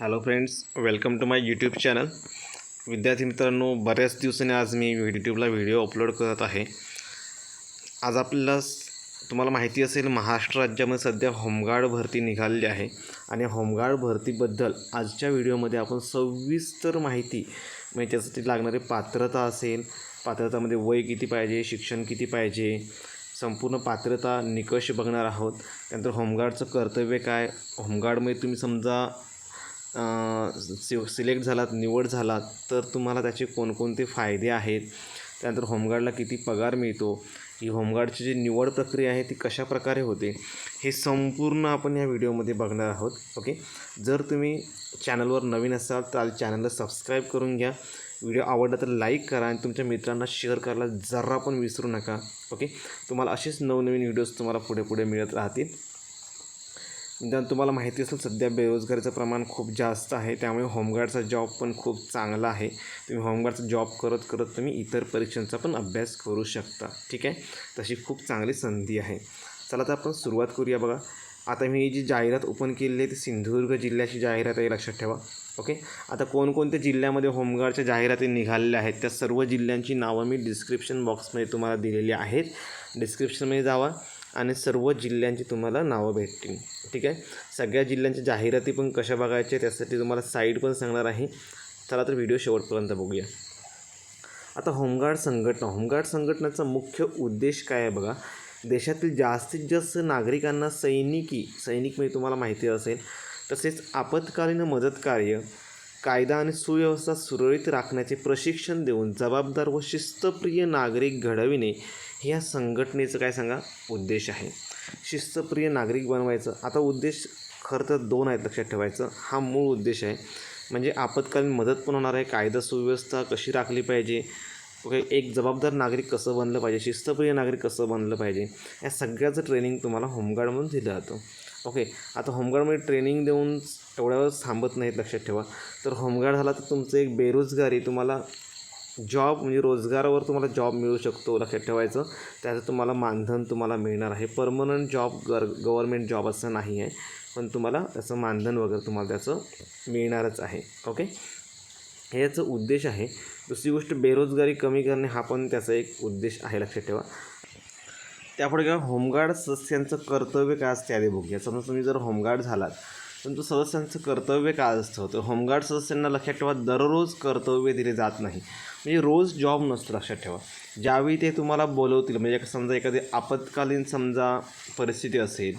Hello friends welcome to my YouTube channel विद्यार्थी मित्रांनो बऱ्याच दिवसांनी आज मी यूट्यूबला व्हिडिओ अपलोड करत आहे. आज आपल्याला तुम्हाला माहिती असेल महाराष्ट्र राज्यामध्ये सध्या होमगार्ड भरती निघालेली आहे. आणि होमगार्ड भरतीबद्दल आजच्या व्हिडिओमध्ये आपण सविस्तर माहिती म्हणजे त्यासाठी लागणारी पात्रता असेल पात्रतामध्ये वय किती पाहिजे शिक्षण किती पाहिजे संपूर्ण पात्रता निकष बघणार आहोत. त्यानंतर होमगार्डचं कर्तव्य काय? होमगार्डमध्ये तुम्ही समजा सि सिलेक्ट झालात निवड झालात तर तुम्हाला त्याचे कोणकोणते फायदे आहेत? त्यानंतर होमगार्डला किती पगार मिळतो? ही होमगार्डची जी निवड प्रक्रिया आहे ती कशा प्रकारे होते? हे संपूर्ण आपण या व्हिडिओमध्ये बघणार आहोत ओके? जर तुम्ही चॅनलवर नवीन असाल तर चॅनलला सबस्क्राईब करून घ्या. व्हिडिओ आवडला तर लाईक करा आणि तुमच्या मित्रांना शेअर करायला जरा पण विसरू नका ओके? तुम्हाला असेच नवनवीन व्हिडिओज तुम्हाला पुढे पुढे मिळत राहतील. जर तुम्हाला माहिती असेल सध्या बेरोजगारीचं प्रमाण खूप जास्त आहे. त्यामुळे होमगार्डचा जॉब पण खूप चांगला आहे. तुम्ही होमगार्डचा जॉब करत करत तुम्ही इतर परीक्षांचा पण अभ्यास करू शकता. ठीक आहे? तशी खूप चांगली संधी आहे. चला तर आपण सुरुवात करूया बघा. आता मी जी जाहिरात ओपन केलेली आहे ती सिंधुदुर्ग जिल्ह्याची जाहिरात आहे लक्षात ठेवा. ओके? आता कोणकोणत्या जिल्ह्यामध्ये होमगार्डच्या जाहिराती निघालेल्या आहेत त्या सर्व जिल्ह्यांची नावं मी डिस्क्रिप्शन बॉक्समध्ये तुम्हाला दिलेली आहेत. डिस्क्रिप्शनमध्ये जावा. आणि सर्व जिल्ह्यांची तुम्हाला नावं भेटतील. ठीक आहे? सगळ्या जिल्ह्यांच्या जाहिराती पण कशा बघायच्या त्यासाठी तुम्हाला साईट पण सांगणार आहे. चला तर व्हिडिओ शेवटपर्यंत बघूया. आता होमगार्ड संघटना होमगार्ड संघटनेचा मुख्य उद्देश काय आहे बघा? देशातील जास्तीत जास्त नागरिकांना सैनिकी सैनिक म्हणजे तुम्हाला माहिती असेल तसेच आपत्कालीन मदत कार्य कायदा आणि सुव्यवस्था सुरळीत राखण्याचे प्रशिक्षण देऊन जबाबदार व शिस्तप्रिय नागरिक घडविणे ह्या संघटनेचं काय सांगा उद्देश आहे. शिस्तप्रिय नागरिक बनवायचं आता उद्देश खरं तर दोन आहेत लक्षात ठेवायचं. हा मूळ उद्देश आहे. म्हणजे आपत्कालीन मदत पण होणार आहे कायदा सुव्यवस्था कशी राखली पाहिजे ओके एक जबाबदार नागरिक कसं बनलं पाहिजे शिस्तप्रिय नागरिक कसं बनलं पाहिजे या सगळ्याचं ट्रेनिंग तुम्हाला होमगार्ड म्हणून दिलं जातं. ओके आता होमगार्डमध्ये ट्रेनिंग देऊन एवढ्यावर थांबत नाहीत लक्षात ठेवा. तर होमगार्ड झाला तर तुमचं एक बेरोजगारी तुम्हाला जॉब म्हणजे रोजगारावर तुम्हाला जॉब मिळू शकतो लक्षात ठेवायचं. त्याचं तुम्हाला मानधन तुम्हाला मिळणार आहे. परमनंट जॉब गर गव्हर्मेंट जॉब असं नाही आहे पण तुम्हाला त्याचं मानधन वगैरे तुम्हाला त्याचं मिळणारच आहे. ओके? हे याचं उद्देश आहे. दुसरी गोष्ट बेरोजगारी कमी करणे हा पण त्याचा एक उद्देश आहे लक्षात ठेवा. त्यापुढे किंवा होमगार्ड सदस्यांचं कर्तव्य काय असते आधी बघूया. समजा तुम्ही जर होमगार्ड झालात तर तुमचं सदस्यांचं कर्तव्य काय असतं? तर होमगार्ड सदस्यांना लक्षात ठेवा दररोज कर्तव्य दिले जात नाही. म्हणजे रोज जॉब नसतो लक्षात ठेवा. ज्यावेळी ते तुम्हाला बोलवतील म्हणजे समजा एखादी आपत्कालीन समजा परिस्थिती असेल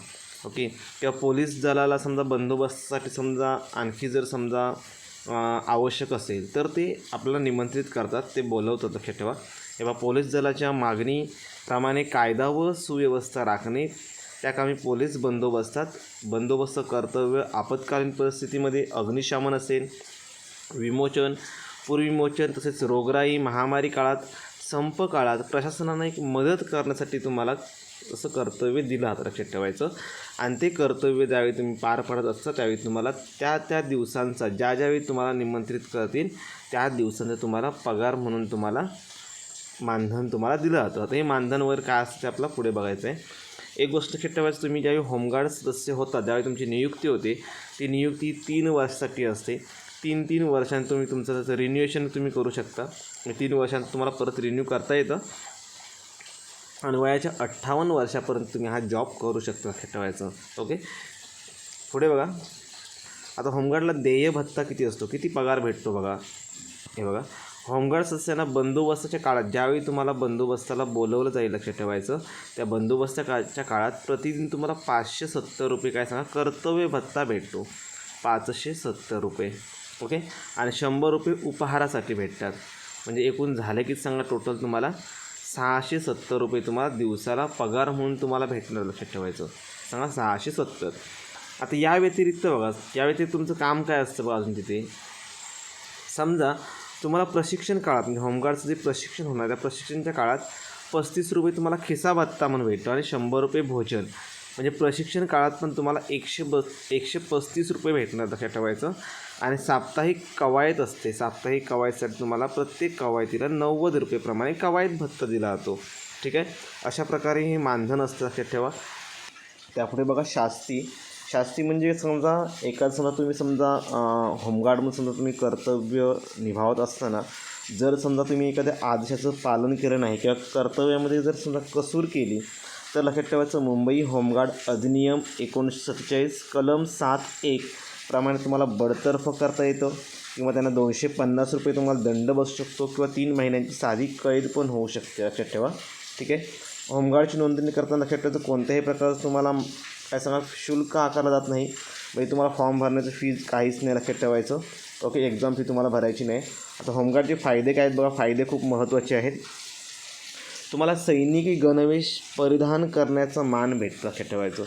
ओके किंवा पोलीस दलाला समजा बंदोबस्तासाठी समजा आणखी जर समजा आवश्यक असेल तर ते आपल्याला निमंत्रित करतात ते बोलवतात लक्षात ठेवा. तेव्हा पोलीस दलाच्या मागणी मागणीप्रमाणे कायदा व सुव्यवस्था राखणे त्या कामी पोलीस बंदोबस्तात बंदोबस्त कर्तव्य आपत्कालीन परिस्थितीमध्ये अग्निशमन असेल विमोचन पूर्विमोचन तसेच रोगराई महामारी काळात संप काळात प्रशासनानं एक मदत करण्यासाठी तुम्हाला असं कर्तव्य दिलं हात लक्षात ठेवायचं. आणि ते कर्तव्य ज्यावेळी तुम्ही पार पाडत असता त्यावेळी तुम्हाला त्या त्या दिवसांचा ज्या ज्यावेळी तुम्हाला निमंत्रित करतील त्या दिवसांचा तुम्हाला पगार म्हणून तुम्हाला मानधन तुम्हाला दिलं जातं. आता हे मानधन वगैरे काय असतं ते पुढे बघायचं आहे एक गोष्ट लक्षात तुम्ही ज्यावेळी होमगार्ड सदस्य होता ज्यावेळी तुमची नियुक्ती होते ती नियुक्ती तीन वर्षासाठी असते. तीन तीन वर्षांत तुम्ही तुमचं त्याचं रिन्युएशन तुम्ही करू शकता. आणि तीन वर्षांत तुम्हाला परत रिन्यू करता येतं. आणि वयाच्या अठ्ठावन्न वर्षापर्यंत तुम्ही हा जॉब करू शकता लक्षात ठेवायचं. ओके पुढे बघा. आता होमगार्डला देय भत्ता किती असतो? किती पगार भेटतो बघा. हे बघा. होमगार्ड सदस्यांना बंदोबस्ताच्या काळात ज्यावेळी तुम्हाला बंदोबस्ताला बोलवलं जाईल लक्षात ठेवायचं त्या बंदोबस्ता काळच्या काळात प्रतिदिन तुम्हाला पाचशे सत्तर रुपये काय सांगा कर्तव्य भत्ता भेटतो. पाचशे सत्तर रुपये ओके? आणि शंभर रुपये उपहारासाठी भेटतात. म्हणजे एकूण झाले की सांगा टोटल तुम्हाला सहाशे सत्तर रुपये तुम्हाला दिवसाला पगार म्हणून तुम्हाला भेटणार लक्षात ठेवायचं. सांगा सहाशे सत्तर. आता या व्यतिरिक्त बघा या व्यतिरिक्त तुमचं काम काय असतं बघा अजून तिथे? समजा तुम्हाला प्रशिक्षण काळात म्हणजे होमगार्डचं जे प्रशिक्षण होणार त्या प्रशिक्षणाच्या काळात पस्तीस रुपये तुम्हाला खिसा भत्ता म्हणून भेटतो आणि शंभर रुपये भोजन. म्हणजे प्रशिक्षण काळात पण तुम्हाला एकशे बस एकशे पस्तीस रुपये भेटणार लक्षात ठेवायचं. आणि साप्ताहिक कवायत असते. साप्ताहिक कवायतसाठी तुम्हाला प्रत्येक कवायतीला नव्वद रुपयेप्रमाणे कवायत भत्ता दिला जातो. ठीक आहे? अशा प्रकारे हे मानधन असतं लक्षात ठेवा. त्यापुढे बघा शास्ती. शास्ती म्हणजे समजा एका समजा तुम्ही समजा होमगार्डमध्ये समजा तुम्ही कर्तव्य निभावत असताना जर समजा तुम्ही एखाद्या आदेशाचं पालन केलं नाही किंवा कर्तव्यामध्ये जर समजा कसूर केली तर लक्षात ठेवायचं मुंबई होमगार्ड अधिनियम एकोणीसशे सत्तेचाळीस कलम सात एक प्रमाणे तुम्हाला बडतर्फ करता येतं किंवा त्यांना दोनशे पन्नास रुपये तुम्हाला दंड बसू शकतो किंवा तीन महिन्यांची साधी कैद पण होऊ शकते. लक्षात ठेवा. ठीक आहे? होमगार्डची नोंदणी करताना लक्षात ठेवायचं कोणत्याही प्रकारचं तुम्हाला काय सांगा शुल्क आकारला जात नाही. म्हणजे तुम्हाला फॉर्म भरण्याचं फीज काहीच नाही लक्षात ठेवायचं. ओके एक्झाम फी तुम्हाला भरायची नाही. आता होमगार्डचे फायदे काय आहेत बघा फायदे खूप महत्त्वाचे आहेत. तुम्हाला सैनिकी गणवेश परिधान करण्याचा मान भेटतं लक्षात ठेवायचं.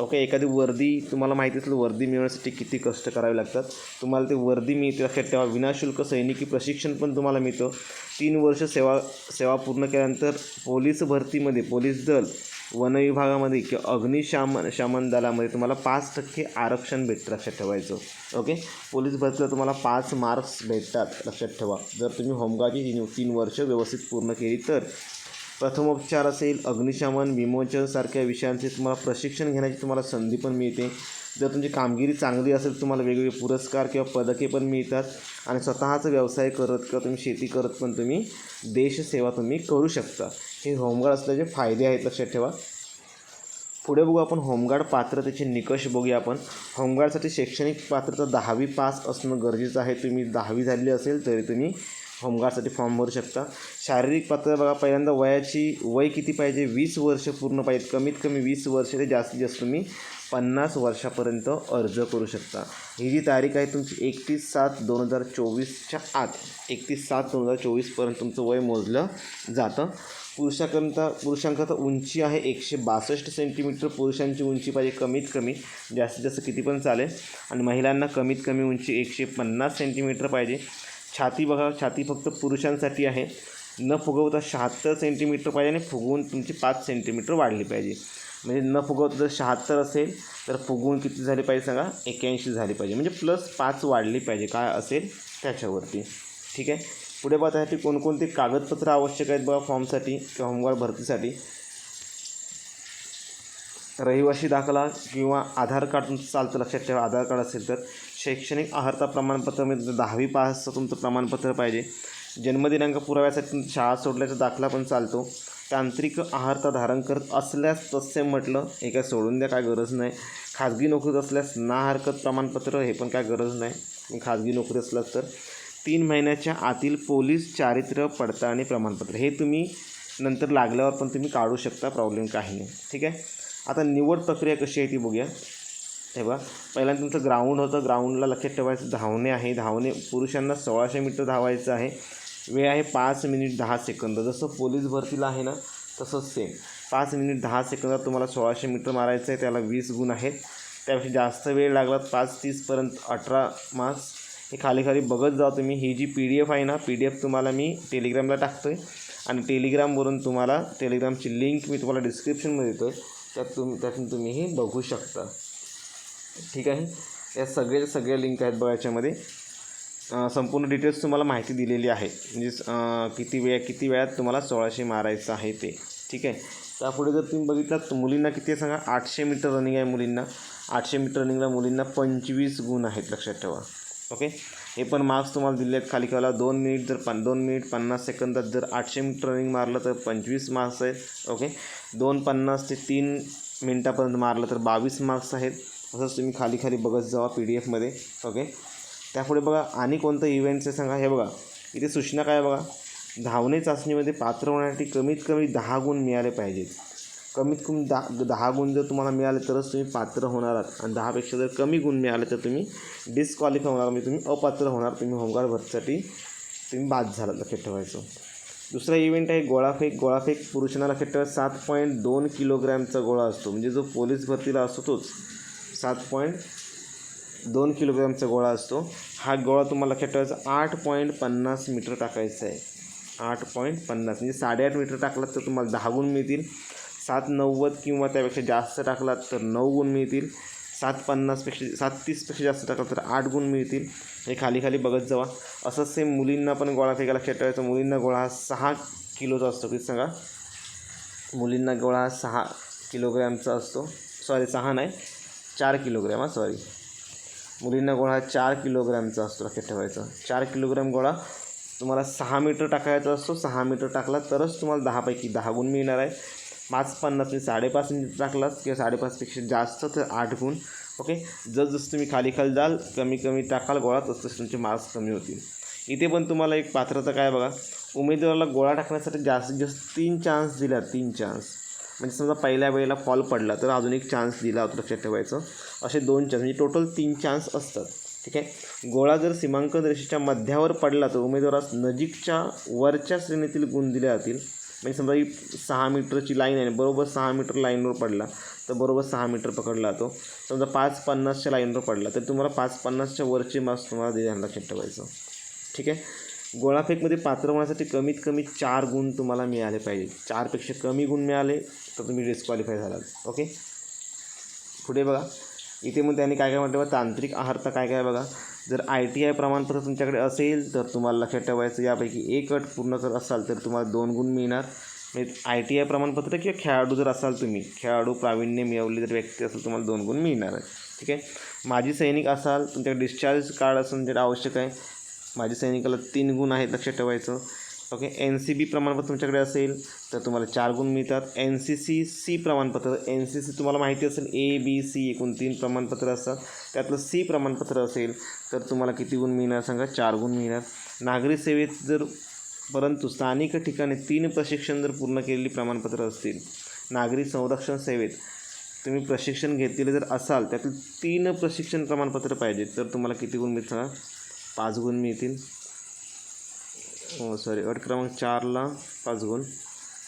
ओके एखादी वर्दी तुम्हाला माहिती असेल वर्दी मिळवण्यासाठी किती कष्ट करावे लागतात. तुम्हाला ते वर्दी मिळते लक्षात ठेवा. विनाशुल्क सैनिकी प्रशिक्षण पण तुम्हाला मिळतं. तीन वर्ष सेवा सेवा पूर्ण केल्यानंतर पोलीस भरतीमध्ये पोलीस दल वन विभागामध्ये किंवा अग्निशामन शमन दलामध्ये तुम्हाला पाच टक्के आरक्षण भेटतं लक्षात ठेवायचं. ओके? पोलीस भरतीला तुम्हाला पाच मार्क्स भेटतात लक्षात ठेवा. जर तुम्ही होमगार्डची तीन तीन वर्ष व्यवस्थित पूर्ण केली तर. प्रथमोपचार असेल अग्निशमन विमोचनसारख्या विषयांचे तुम्हाला प्रशिक्षण घेण्याची तुम्हाला संधी पण मिळते. जर तुमची कामगिरी चांगली असेल तुम्हाला वेगवेगळे पुरस्कार किंवा पदके पण मिळतात. आणि स्वतःचा व्यवसाय करत किंवा तुम्ही शेती करत पण तुम्ही देशसेवा तुम्ही करू शकता. हे होमगार्ड असल्याचे फायदे आहेत लक्षात ठेवा. पुढे बघू आपण होमगार्ड पात्रतेचे निकष बघूया आपण. होमगार्डसाठी शैक्षणिक पात्रता दहावी पास असणं गरजेचं आहे. तुम्ही दहावी झालेली असेल तरी तुम्ही होमगार्डसाठी फॉर्म भरू शकता. शारीरिक पात्रता बघा पहिल्यांदा वयाची वय किती पाहिजे? वीस वर्ष पूर्ण पाहिजे कमीत कमी वीस वर्ष ते जास्तीत जास्त तुम्ही पन्नास वर्षापर्यंत अर्ज करू शकता. ही जी तारीख आहे तुमची एकतीस सात दोन हजार चोवीसच्या आत. एकतीस सात दोन हजार चोवीसपर्यंत तुमचं वय मोजलं जातं. पुरुषाकरता पुरुषांकरता उंची आहे एकशे बासष्ट सेंटीमीटर पुरुषांची उंची पाहिजे कमीत कमी. जास्तीत जास्त किती पण चालेल. आणि महिलांना कमीत कमी उंची एकशे पन्नास सेंटीमीटर पाहिजे. छाती बघा छाती फक्त पुरुषांसाठी आहे. न फुगवता शहात्तर सेंटीमीटर पाहिजे आणि फुगवून तुमची पाच सेंटीमीटर वाढली पाहिजे. म्हणजे न फुगवता जर शहात्तर असेल तर फुगवून किती झाली पाहिजे सांगा? एक्याऐंशी झाली पाहिजे. म्हणजे प्लस पाच वाढली पाहिजे. काय असेल? त्याच्यावरती. ठीक आहे? पुढे बघा त्यासाठी कोणकोणते कागदपत्र आवश्यक आहेत बघा फॉर्मसाठी किंवा होमगार्ड भरतीसाठी? रहिवासी दाखला किंवा आधार कार्ड तुमचं चालतं लक्षात ठेवा. आधार कार्ड असेल तर शैक्षणिक आहारता प्रमाणपत्र म्हणजे दहावी पासचं तुमचं प्रमाणपत्र पाहिजे. जन्मदिनांक पुराव्यासाठी तुमची शाळा सोडल्याचा दाखला पण चालतो. तांत्रिक आहारता धारण करत असल्यास तसे म्हटलं हे काय सोडून द्या काय गरज नाही. खाजगी नोकरीत असल्यास ना हरकत प्रमाणपत्र हे पण काय गरज नाही. खाजगी नोकरी असल्यास तर तीन महिन्याच्या आतील पोलीस चारित्र्य पडताळणी प्रमाणपत्र. हे तुम्ही नंतर लागल्यावर पण तुम्ही काढू शकता प्रॉब्लेम काही नाही. ठीक आहे? आता निवड प्रक्रिया कशी आहे ती बघूया. हे पहिल्यांदा तुमचं ग्राउंड होतं. ग्राउंडला लक्षात ठेवायचं. धावणे आहे. धावणे पुरुषांना सोळाशे मीटर धावायचं आहे. वेळ आहे पाच मिनिट दहा सेकंद. जसं पोलीस भरतीला आहे ना तसंच सेम पाच मिनिट दहा सेकंदात तुम्हाला सोळाशे मीटर मारायचं आहे. त्याला वीस गुण आहेत. त्यापेक्षा जास्त वेळ लागला पाच तीसपर्यंत अठरा मार्क्स हे खाली खाली बघत जा तुम्ही. ही जी पी डी एफ आहे ना पी डी एफ तुम्हाला मी टेलिग्रामला टाकतो आहे आणि टेलिग्रामवरून तुम्हाला टेलिग्रामची लिंक मी तुम्हाला डिस्क्रिप्शनमध्ये देतो आहे त्यात तुम्ही त्यातून तुम्ही हे बघू शकता. ठीक आहे? या सगळ्या सगळ्या लिंक आहेत बघा याच्यामध्ये. संपूर्ण डिटेल्स तुम्हाला माहिती दिलेली आहे. म्हणजे किती वेळ किती वेळात तुम्हाला सोळाशे मारायचं आहे ते. ठीक आहे? त्यापुढे जर तुम्ही बघितलात तर मुलींना किती आहे सांगा? आठशे मीटर रनिंग आहे मुलींना. आठशे मीटर रनिंगला मुलींना पंचवीस गुण आहेत. लक्षात ठेवा. ओके हे पण मार्क्स तुम्हाला दिले आहेत खाली खाला दोन मिनिट जर पन दोन मिनिट पन्नास सेकंदात जर आठशे मीटर रनिंग मारलं तर पंचवीस मार्क्स आहेत. ओके दोन पन्नास ते तीन मिनटापर्यंत मारलं तर बावीस मार्क्स आहेत. असंच तुम्ही खाली खाली बघत जावा पी डी एफमध्ये ओके त्यापुढे बघा आणि कोणतं इव्हेंट्स आहे सांगा. हे बघा. इथे सूचना काय बघा? धावणे चाचणीमध्ये पात्र होण्यासाठी कमीत कमी दहा गुण मिळाले पाहिजेत. कमीत कमी दहा दहा गुण जर तुम्हाला मिळाले तरच तुम्ही पात्र होणार आहात. आणि दहापेक्षा जर कमी गुण मिळाले तर तुम्ही डिस्क्वालिफाय होणार म्हणजे तुम्ही अपात्र होणार तुम्ही होमगार्ड भरतीसाठी तुम्ही बाद झाला लक्षात ठेवायचं. दुसरा इव्हेंट आहे गोळाफेक गोळाफेक पुरुषांना लक्षात ठेवा सात पॉईंट दोन किलोग्रॅमचा गोळा असतो. म्हणजे जो पोलीस भरतीला असतो तोच सात पॉईंट दोन किलोग्रॅमचा गोळा असतो. हा गोळा तुम्हाला लक्षात ठेवायचा आठ पॉईंट पन्नास मीटर टाकायचा आहे. आठ पॉईंट पन्नास म्हणजे साडेआठ मीटर टाकलात तर तुम्हाला दहा गुण मिळतील. सात नव्वद किंवा त्यापेक्षा जास्त टाकलात तर नऊ गुण मिळतील. सात पन्नासपेक्षा सात तीसपेक्षा जास्त टाकला तर आठ गुण मिळतील. हे खाली खाली बघत जावा. असंच सेम मुलींना पण गोळा फेका लक्षात ठेवायचा. मुलींना गोळा हा सहा किलोचा असतो. की सांगा. मुलींना गोळा हा सहा किलोग्रॅमचा असतो. सॉरी सहा नाही. चार किलोग्रॅम हा सॉरी मुलींना गोळा हा चार किलोग्रॅमचा असतो. लक्षात ठेवायचा. चार किलोग्रॅम गोळा. तुम्हाला सहा मीटर टाकायचा असतो. सहा मीटर टाकला तरच तुम्हाला दहापैकी दहा गुण मिळणार आहे. पाच पन्नास तुम्ही साडेपाच टाकलात किंवा साडेपाचपेक्षा जास्त तर आठ गुण ओके? जसजसं तुम्ही खाली खाली जाल कमी कमी टाकाल गोळा तसं तुमचे मार्क्स कमी होतील. इथे पण तुम्हाला एक पात्रता काय बघा? उमेदवाराला गोळा टाकण्यासाठी जास्तीत जास्त तीन चान्स दिला तीन चान्स म्हणजे समजा पहिल्या वेळेला फॉल पडला तर अजून एक चान्स दिला होता लक्षात ठेवायचं. असे दोन चान्स म्हणजे टोटल तीन चान्स असतात ठीक आहे? गोळा जर सीमांकन रेषेच्या मध्यावर पडला तर उमेदवारास नजीकच्या वरच्या श्रेणीतील गुण दिले जातील. म्हणजे समजा ही सहा मीटरची लाईन आहे बरोबर सहा मीटर लाईनवर पडला तर बरोबर सहा मीटर पकडला जातो समजा पाच पन्नासच्या लाईनवर पडला तर तुम्हाला पाच पन्नासच्या वरचे मार्क्स तुम्हाला दिले लक्षात ठेवायचं ठीक आहे? गोळाफेकमध्ये पात्र होण्यासाठी कमीत कमी चार गुण तुम्हाला मिळाले पाहिजे. चारपेक्षा कमी गुण मिळाले तर तुम्ही डिस्क्वालिफाय झालात. ओके? पुढे बघा. इथे मग त्यांनी काय काय म्हटलं बघा? तांत्रिक आहारता काय काय बघा? जर आय टी आय प्रमाणपत्र तुमच्याकडे असेल तर तुम्हाला लक्षात ठेवायचं यापैकी एक अट पूर्ण करत असाल तर तुम्हाला दोन गुण मिळणार. म्हणजे आय टी आय प्रमाणपत्र किंवा खेळाडू जर असाल तुम्ही खेळाडू प्रावीण्य मिळवली जर व्यक्ती असेल तुम्हाला दोन गुण मिळणार आहे. ठीक आहे? माजी सैनिक असाल तुमच्याकडे डिस्चार्ज कार्ड असणं जे आवश्यक आहे. माजी सैनिकाला तीन गुण आहेत लक्षात ठेवायचं. ओके? एन सी बी प्रमाणपत्र तुमच्याकडे असेल तर तुम्हाला चार गुण मिळतात. एन सी सी सी प्रमाणपत्र. एन सी सी तुम्हाला माहिती असेल ए बी सी एकूण तीन प्रमाणपत्र असतात. त्यातलं सी प्रमाणपत्र असेल तर तुम्हाला किती गुण मिळणार सांगा? चार गुण मिळणार. नागरी सेवेत जर परंतु स्थानिक ठिकाणी तीन प्रशिक्षण जर पूर्ण केलेली प्रमाणपत्र असतील नागरी संरक्षण सेवेत तुम्ही प्रशिक्षण घेतलेले जर असाल त्यातील तीन प्रशिक्षण प्रमाणपत्र पाहिजे तर तुम्हाला किती गुण मिळतात पाच गुण मिळतील. हो सॉरी अट क्रमांक चारला पाच गुण.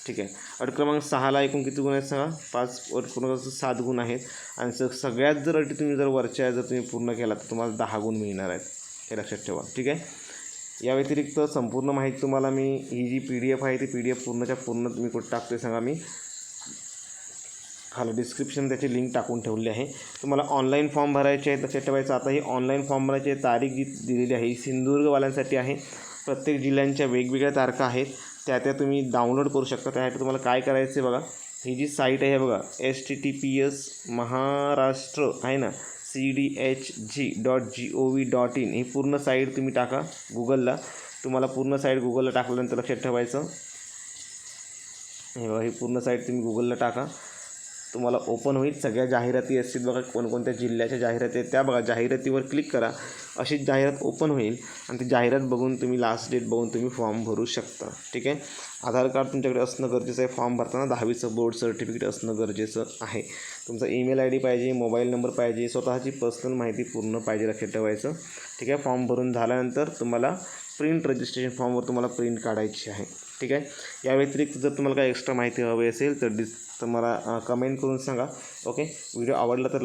ठीक आहे. अट क्रमांक सहाला एकूण किती गुण आहेत सांगा? पाच अट क्रमांक सात गुण आहेत. आणि स सगळ्यात जर अटी तुम्ही जर वरच्या जर तुम्ही पूर्ण केला तर तुम्हाला दहा गुण मिळणार आहेत. हे लक्षात ठेवा. ठीक आहे? या व्यतिरिक्त संपूर्ण माहिती तुम्हाला मी ही जी पी डी एफ आहे ती पी डी एफ पूर्णच्या पूर्ण तुम्ही कुठं टाकते सांगा मी? खाली डिस्क्रिप्शन त्याची लिंक टाकून ठेवली आहे. तुम्हाला ऑनलाईन फॉर्म भरायचे आहे लक्षात ठेवायचं. आता ही ऑनलाईन फॉर्म भरायची तारीख जी दिलेली आहे ही सिंधुदुर्गवाल्यांसाठी आहे. प्रत्येक जिल्ह्यांच्या वेगवेगळ्या तारखा आहेत. त्या त्या तुम्ही डाउनलोड करू शकता. त्यासाठी तुम्हाला काय करायचं आहे बघा. ही जी साईट आहे बघा. S T T P S Maharashtra आहे ना? C D H G dot G O V dot in ही पूर्ण साईट तुम्ही टाका गुगलला तुम्हाला पूर्ण साईट गुगलला टाकल्यानंतर लक्षात ठेवायचं. हे बघा ही पूर्ण साईट तुम्ही गुगलला टाका. तुम्हाला ओपन होईल. सगळ्या जाहिराती असतील बघा कोणकोणत्या जिल्ह्याच्या जाहिराती आहेत त्या बघा. जाहिरातीवर क्लिक करा. अशीच जाहिरात ओपन होईल आणि ती जाहिरात बघून तुम्ही लास्ट डेट बघून तुम्ही फॉर्म भरू शकता. ठीक आहे? आधार कार्ड तुमच्याकडे असणं गरजेचं आहे. फॉर्म भरताना दहावीचं बोर्ड सर्टिफिकेट असणं गरजेचं आहे. तुमचा ईमेल आय डी पाहिजे मोबाईल नंबर पाहिजे स्वतःची पर्सनल माहिती पूर्ण पाहिजे लक्षात ठेवायचं. ठीक आहे? फॉर्म भरून झाल्यानंतर तुम्हाला प्रिंट रजिस्ट्रेशन फॉर्मवर तुम्हाला प्रिंट काढायची आहे. ठीक आहे? या व्यतिरिक्त जर तुम्हाला काही एक्स्ट्रा माहिती हवी असेल तर डिस तर मला कमेंट करून सांगा. ओके व्हिडिओ आवडला तर